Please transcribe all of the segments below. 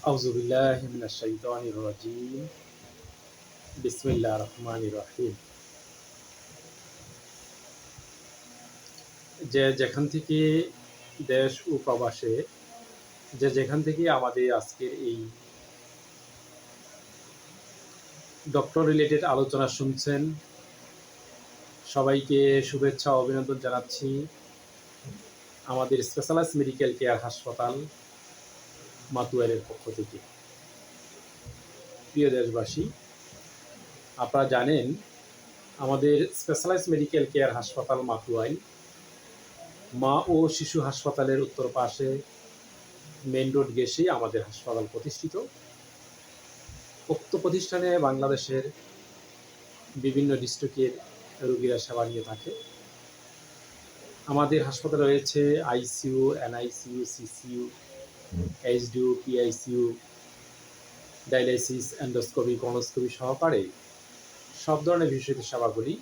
أعوذ بالله من الشيطان الرجيم بسم الله الرحمن الرحيم যে যেখান থেকে দেশ ও প্রবাসে যে যেখান থেকে আমাদের আজকের এই ডক্টর রিলেটেড আলোচনা শুনছেন সবাইকে শুভেচ্ছা ও অভিনন্দন জানাচ্ছি আমাদের স্পেশালাইজ মেডিকেল কেয়ার হাসপাতাল মাতুয়ারের পক্ষ থেকে। প্রিয় দেশবাসী, আপনারা জানেন, আমাদের স্পেশালাইজ মেডিকেল কেয়ার হাসপাতাল মাতুয়াই। মা ও শিশু হাসপাতালের উত্তর পাশে মেন রোড গেসেই আমাদের হাসপাতাল প্রতিষ্ঠিত। উক্ত প্রতিষ্ঠানে বাংলাদেশের বিভিন্ন ডিস্ট্রিক্টের রোগীরা সেবা নিয়ে থাকে। আমাদের হাসপাতালে রয়েছে ICU, NICU, CCU HDU PICU dialysis endoscopy colonoscopy সহকারে সব ধরনের বিশেষিত সেবাগুলি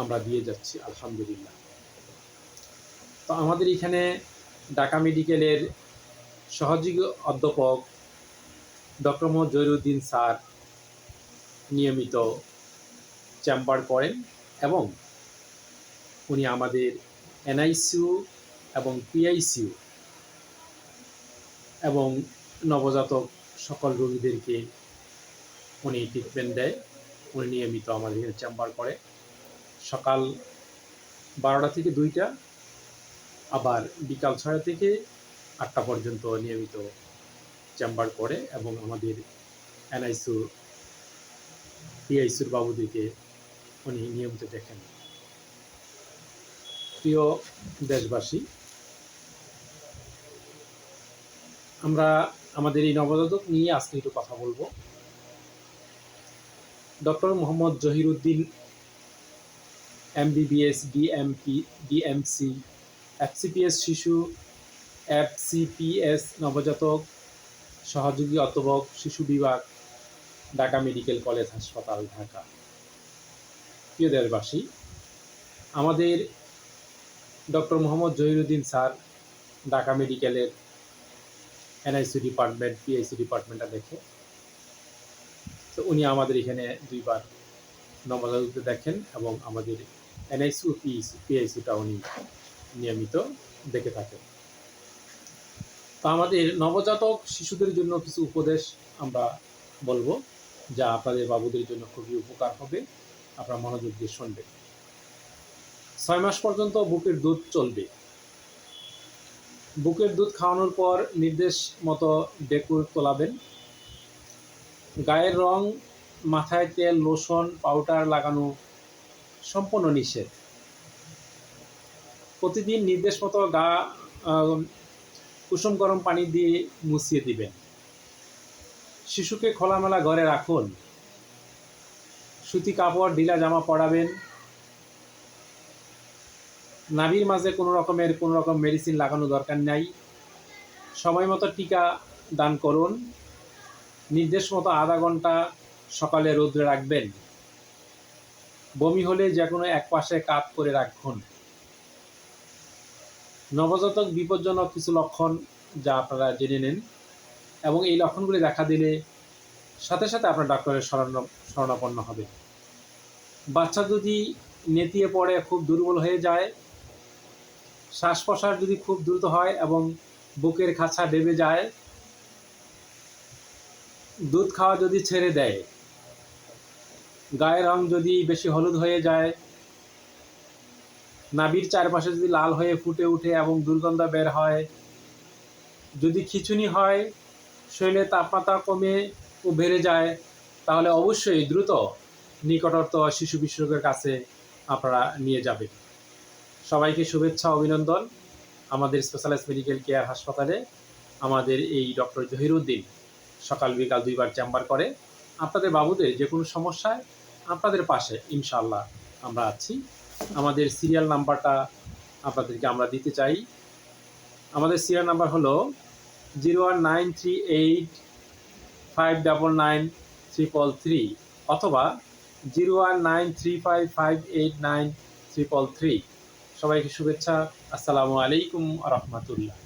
আমরা দিয়ে যাচ্ছি, আলহামদুলিল্লাহ। তো আমাদের এখানে ঢাকা মেডিকেলের সহযোগী অধ্যাপক ডক্টর মোহাম্মদ জহিরুদ্দিন স্যার নিয়মিত চেম্বার করেন এবং উনি আমাদের এনআইসিউ এবং পিআইসিউ এবং নবজাতক সকল রোগীদেরকে উনি ট্রিটমেন্ট দেয়। উনি নিয়মিত আমাদের চেম্বার করে। সকাল বারোটা থেকে দুইটা, আবার বিকাল ছয়টা থেকে আটটা পর্যন্ত নিয়মিত চেম্বার করে এবং আমাদের এনআইসিউ, পিআইসিউর বাবুদেরকে উনি নিয়মিত দেখেন। প্রিয় দেশবাসী আমরা আমাদের এই নবজাতক নিয়ে আজকে একটু কথা বলব। Doctor Mohammad Zahiruddin, MBBS, DMP, DMC, FCPS শিশু, এফসিপিএস নবজাতক, সহযোগী অধ্যাপক, শিশু বিভাগ, ঢাকা মেডিকেল কলেজ হাসপাতাল, ঢাকা। প্রিয় দেশবাসী, আমাদের ডক্টর মোহাম্মদ জহিরুদ্দিন স্যার ঢাকা মেডিকেলের এনআইসি ডিপার্টমেন্ট পিআইসি ডিপার্টমেন্টটা দেখে। তো উনি আমাদের এখানে দুইবার নবজাতকদের দেখেন এবং আমাদের এনআইসি ও পিএইসি পিআইসিটা উনি নিয়মিত দেখে থাকেন। তো আমাদের নবজাতক শিশুদের জন্য কিছু উপদেশ আমরা বলব, যা আপনাদের বাবুদের জন্য খুবই উপকার হবে। আপনারা মনোযোগ দিয়ে শুনবেন। ছয় মাস পর্যন্ত বুকের দুধ চলবে। বুকের দুধ খাওয়ানোর পর নির্দেশ মতো ডেকুর তোলাবেন। গায়ের রং, মাথায় তেল, লোশন, পাউডার লাগানো সম্পূর্ণ নিষেধ। প্রতিদিন নির্দেশ মতো গা কুসুম গরম পানি দিয়ে মুছিয়ে দিবেন। শিশুকে খোলামেলা ঘরে রাখুন। সুতি কাপড়, ঢিলা জামা পরাবেন। নাভির মাঝে কোনো রকমের কোনো রকম মেডিসিন লাগানো দরকার নাই। সময় মতো টিকা দান করুন। নির্দেশ মতো আধা ঘণ্টা সকালে রৌদ্রে রাখবেন। বমি হলে যে কোনো এক পাশে কাত করে রাখুন। নবজাতক বিপজ্জনক কিছু লক্ষণ যা আপনারা জেনে নেন এবং এই লক্ষণগুলি দেখা দিলে সাথে সাথে আপনার ডাক্তারের শরণ শরণাপন্ন হবে। বাচ্চা যদি নেতিয়ে পড়ে, খুব দুর্বল হয়ে যায় শ্বাস প্রশ্বাস যদি খুব দ্রুত হয় এবং বুকের খাঁচা ডেবে যায়, দুধ খাওয়া যদি ছেড়ে দেয়, গায়ের রং যদি বেশি হলুদ হয়ে যায় নাবির চারপাশে যদি লাল হয়ে ফুটে উঠে এবং দুর্গন্ধ বের হয়, যদি খিচুনি হয় শরীরে তাপমাত্রা কমে ও বেড়ে যায়, তাহলে অবশ্যই দ্রুত নিকটস্থ শিশু বিশেষজ্ঞের কাছে আপনারা নিয়ে যাবেন। সবাইকে শুভেচ্ছা, অভিনন্দন আমাদের স্পেশালাইজ মেডিকেল কেয়ার হাসপাতালে। আমাদের এই ডক্টর জহিরুদ্দিন সকাল বিকাল দুইবার চেম্বার করে। আপনাদের বাবুদের যে কোনো সমস্যায় আপনাদের পাশে ইনশাল্লাহ আমরা আছি। আমাদের সিরিয়াল নাম্বারটা আপনাদেরকে আমরা দিতে চাই। আমাদের সিরিয়াল নাম্বার হলো zero one nine three eight five double nine triple three অথবা zero one nine three five five eight nine triple three সবাইকে শুভেচ্ছা। আসসালামু আলাইকুম রহমতুল্লাহ।